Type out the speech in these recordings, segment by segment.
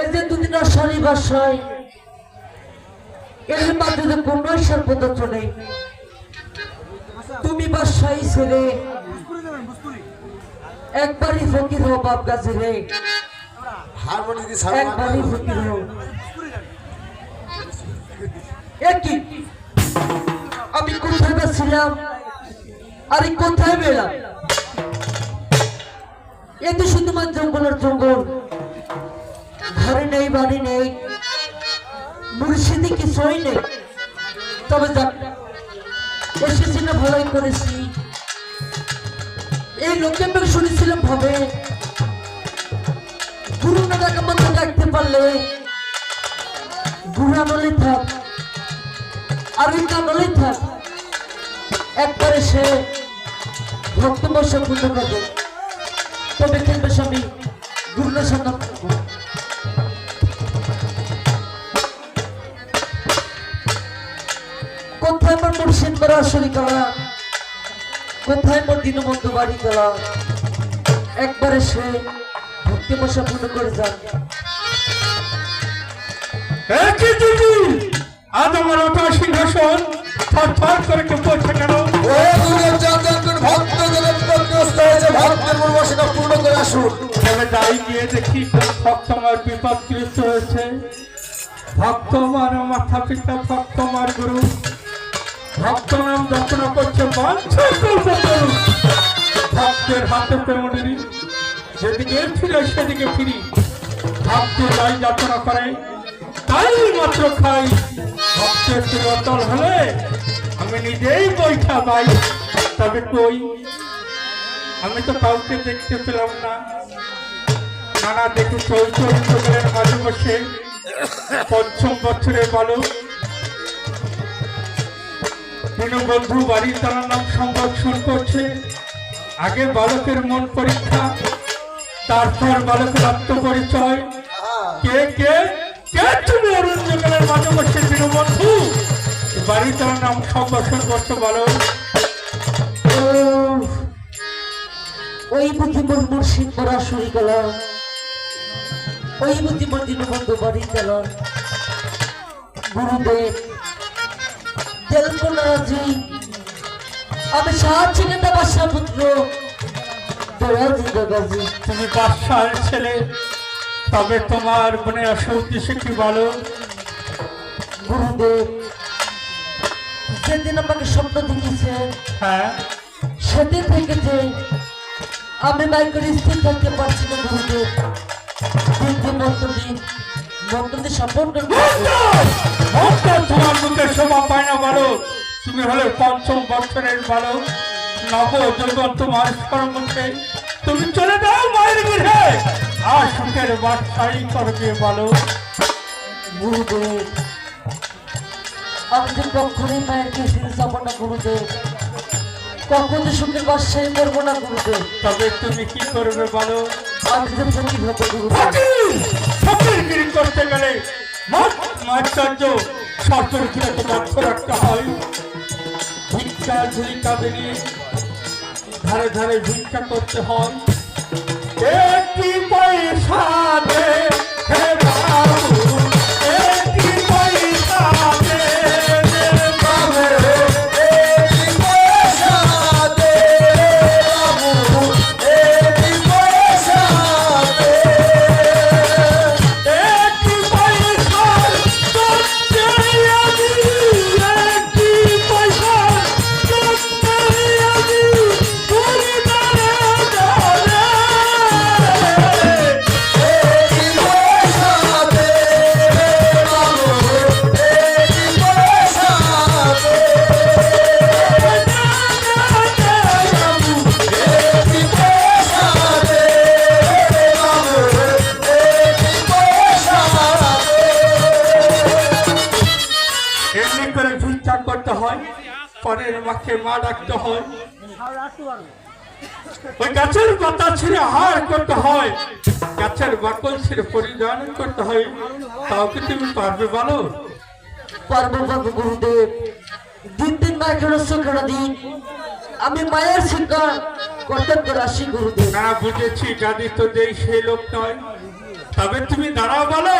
এই যে দুদিন অশালী বাসায় এর মাধ্যমে কোন আসার পদার্থ নেই। তুমি বাসায় ছেলে একবারই ফকির হো বাপ গাছে রে একবারই ফকির হো একই আমি কোথায় ছিলাম? আরে কোথায় বেলাম এ তো শুধুমাত্র জঙ্গলের জঙ্গল। ঘরে নেই, বাড়ি নেই মুর্শিদি কিছুই নেই। তবে যাক এসেছি না ভালোই করেছি। এই লোককে আমি শুনেছিলাম ভাবে, গুরু না ডাকা মন্ত্র ডাকতে পারলে গুরু আমলে থাক, আর ওই কামলেই থাক, একবারে সে ভক্ত বর্ষা পূর্ণ করবে। তবে কিন্তু স্বামী গুরুর সন্ধান করব? কোথায় আমার মুর্শিদ করা শরী করা? কোথায় মোর দীনবন্ধু বাড়ি করা একবারে সে ভক্তি বর্ষা পূর্ণ করে যান একই দিদি? আজ আমার ওটা সিংহাসন থর থর করে কেঁপে ওঠে কেন? ও দুর্গা চন্দ্রন ভক্ত জগৎগ্রস্ত হয়েছে ভক্তের মনোবাসনা পূর্ণ করে আসুন। তবে যাই গিয়ে দেখি ভক্ত আমার বিপদগ্রস্ত হয়েছে। ভক্ত আমার মাথা পিতা ভক্ত আমার গুরু। ভক্ত নাম যত্ন করছে ভক্তের হাতে প্রেমনি যেদিকে ফিরে সেদিকে ফিরি। ভক্ত যাই যাত্রা করে, তাই মাত্র খাই। ভক্তের অটল হলে আমি নিজেই বৈঠা পাই। তবে কই? আমি তো কাউকে দেখতে পেলাম না। নানা দেখে চৌচরিত গেলেন মাঝে বসে। পঞ্চম বছরের বালক। দীনবন্ধু বাড়ি তার নাম সংরক্ষণ করছে। আগে বালকের মন পরীক্ষা, তারপর বালকের আত্মপরিচয়। কে কে? কে তুমি অরুণ জঙ্গলের মাঝে বসে দীনবন্ধু বাড়ি তার নাম সংরক্ষণ করছে বালক। ওই বুদ্ধি মোর মুর্শিদ শরী করা ওই বুদ্ধি মোর দীনবন্ধু বাড়ি গেল গুরুদেব দেলকোনাজি আমি সাহায্য নেতা বাসা পুত্র। তুমি বাদশাহের ছেলে। তবে তোমার মনে আসা উদ্দেশ্যে কি বলো? গুরুদেব যেদিন আমাকে স্বপ্ন দেখিয়েছে হ্যাঁ। সেদিন থেকে যে আমি বাইকের স্থির থাকতে পারছি না গুরুদেব। দিন দিন মন্ত্র দিয়ে সম্পন্ন ভক্ত! তোমার মুখে শোভা পায় না বলো তুমি হলে পঞ্চম বছরের বালক। নব যৌবন তোমার মুখে তুমি চলে যাও মায়ের গৃহে। আর সুখের বাদশাহী করবে বলো গুরুদেব আমি যে কখনই মায়ের কাছে যাব না গুরুদেব। কখনো সুখের বাসায় করব না গুরুদেব। তবে তুমি কি করবে বলো আমি যে ফকির হব গুরুদেব। ফকির গিরি করতে গেলে লক্ষ্য রাখতে হয়। ভিক্ষা, ঝুলিকা বেরিয়ে ধারে ধারে ভিক্ষা করতে হয়। একটি পয়সা করে করতে হয় পরের মাকে মা ডাকতে হয়। ওই গাছের পাতা ছিঁড়ে হার করতে হয়। গাছের বাকল ছিঁড়ে পরিধান করতে হয়। তাও কি তুমি পারবে বলো? পারব বাবু গুরুদেব। দিন দিন মায়ের চোখের দিন। আমি মায়ের শিক্ষা কর্তব্য রাশি গুরুদেব। না বুঝেছি জানি তো দেই সেই লোক নয়। তবে তুমি দাঁড়াও বলো।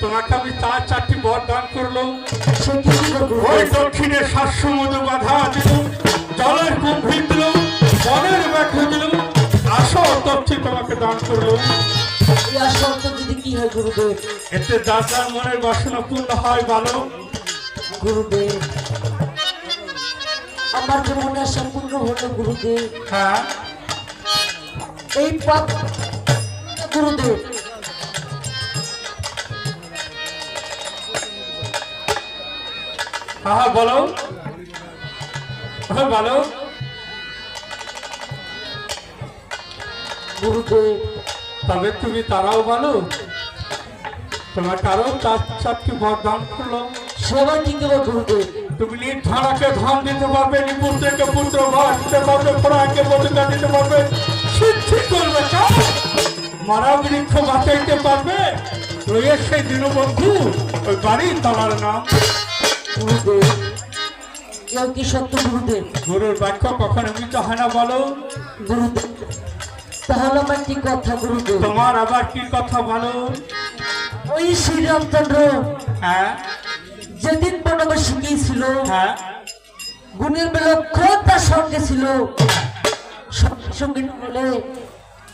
তোমাকে আমি চার চারটি বর দান করল। ওই দক্ষিণে শাস্য মধু বাধা দিল জলের কুম্ভি দিল বনের ব্যাখ্যা দিল। আসো তথ্য তোমাকে দান করল। এতে দাদার মনের বাসনা পূর্ণ হয় ভালো গুরুদেব আমার মনে আশা হলো গুরুদেব। হ্যাঁ। এই পাপ গুরুদেব হ্যাঁ বলো। হ্যাঁ বলো। গুরুদেব তবে তুমি তারাও বলো। তোমার কারও চার চারটি বর দান করল? সেবা কি দেবো গুরুদেব তুমি নির্ধারাকে ধন দিতে পারবে নিপুত্রকে পুত্র দিতে পারবে খোড়াকে বধিকা দিতে পারবে। সিদ্ধি করবে মারা বৃক্ষ বাঁচাইতে পারবে? রয়ে সেই দীনবন্ধু ওই বাড়ির তলার নাম। গুরুদেব। কেউ কি সত্য গুরুদেব? গুরুর বাক্য কখনো মিত হয় না বলো? গুরুদেব তাহলে আমার কি কথা গুরুদেব? তোমার আবার কি কথা বলো? ওই শ্রীরামচন্দ্র হ্যাঁ। যেদিন বনবাসী গিয়েছিল হ্যাঁ। গুণের লক্ষ্য তার সঙ্গে ছিল। সঙ্গে হলে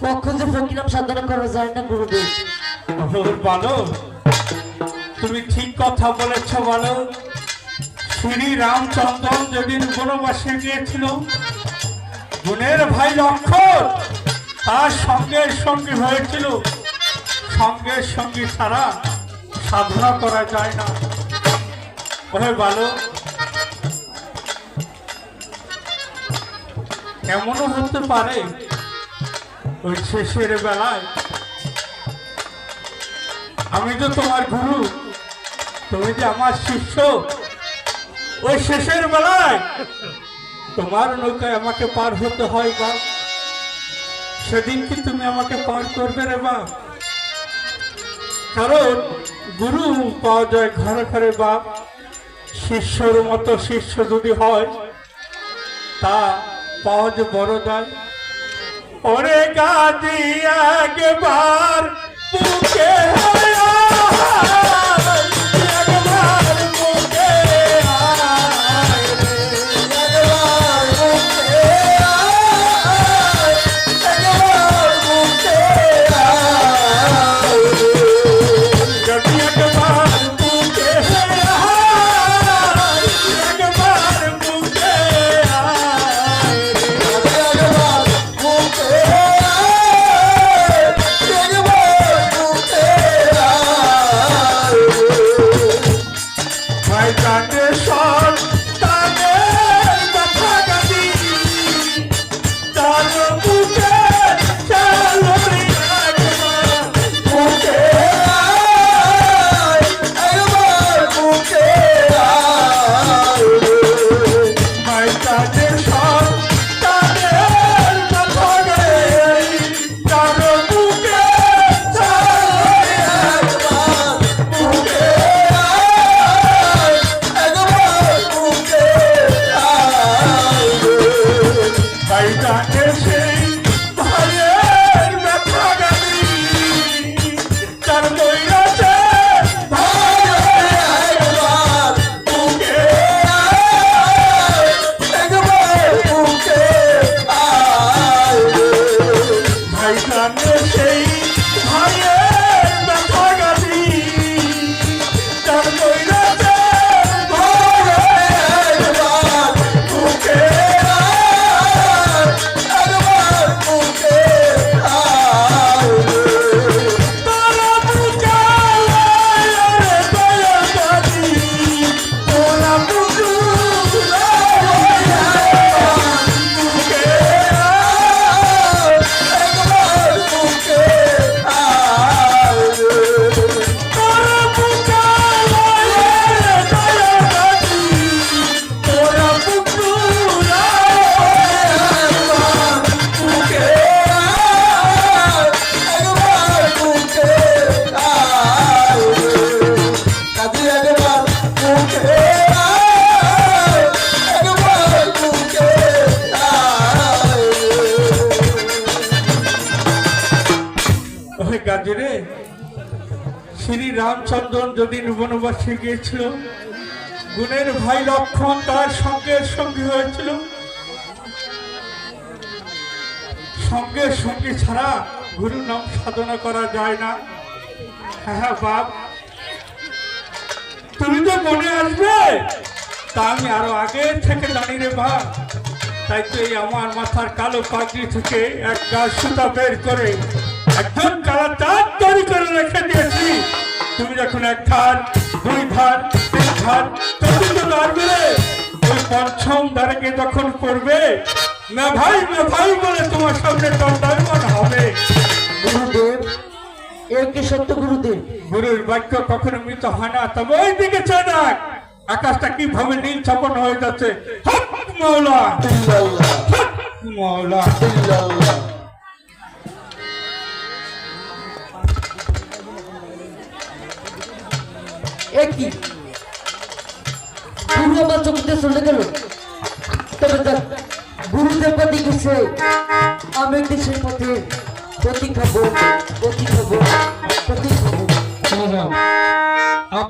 কখন যে ফকিরাম সাধনা করা যায় না গুরুদেব। বলো। তুমি ঠিক কথা বলেছ বলো। শ্রী রামচন্দ্র যেদিন বনবাসে গিয়েছিল, গুণের ভাই লক্ষণ তার সঙ্গে সঙ্গে হয়েছিল। সঙ্গে সঙ্গে ছাড়া সাধনা করা যায় না। ওহে বলো এমনও হতে পারে ওই শেষের বেলায়। আমি তো তোমার গুরু, তুমি যে আমার শিষ্য। ওই শেষের বেলায় তোমার নৌকায় আমাকে পার হতে হয় বা। সেদিন কি তুমি আমাকে পার করবে রে বা? কারণ গুরু পাওয়া যায় ঘরে ঘরে বা। শিষ্যর মতো শিষ্য যদি হয়, তা পাওয়া যে বড় যায় ওরে গাদি একবার বুকে যদি শ্রী রামচন্দ্রন যদি বনবাসে গিয়েছিল, গুণের ভাই লক্ষণ তার সঙ্গে সঙ্গী হয়েছিল। সঙ্গে সঙ্গী ছাড়া গুরু নাম সাধনা করা যায় না। হ্যাঁ বাপ। তুমি তো মনে আসবে, তা আমি আরও আগে থেকে জানি রে বাপ তাই তো এই আমার মাথার কালো পাগড়ি থেকে এক গাছ সুতা বের করে একজন কালা চাঁদ তৈরি করে রেখে দিয়েছি। তুমি যখন এক ধার দুই ধার তিন ধার চতুর্থ ধার বেড়ে ওই পঞ্চম ধারকে যখন করবে না ভাই না ভাই বলে তোমার সামনে দণ্ডায়মান হবে। গুরুদেব এ কি সত্য গুরুদেব? গুরুর বাক্য কখনো মৃত হয় না তবে ওই দিকে আকাশটা কীভাবে নীল ছাপন হয়ে যাচ্ছে? হক মৌলা। হক মৌলা। ইল্লাল্লাহ এ কি? গুরু আমার চোখতে চলে গেল। তবে তার গুরুদেব গেছে আমি একদিন সেই পথে প্রতীক্ষা খাব প্রতীক্ষা খাব প্রতীক্ষা খাব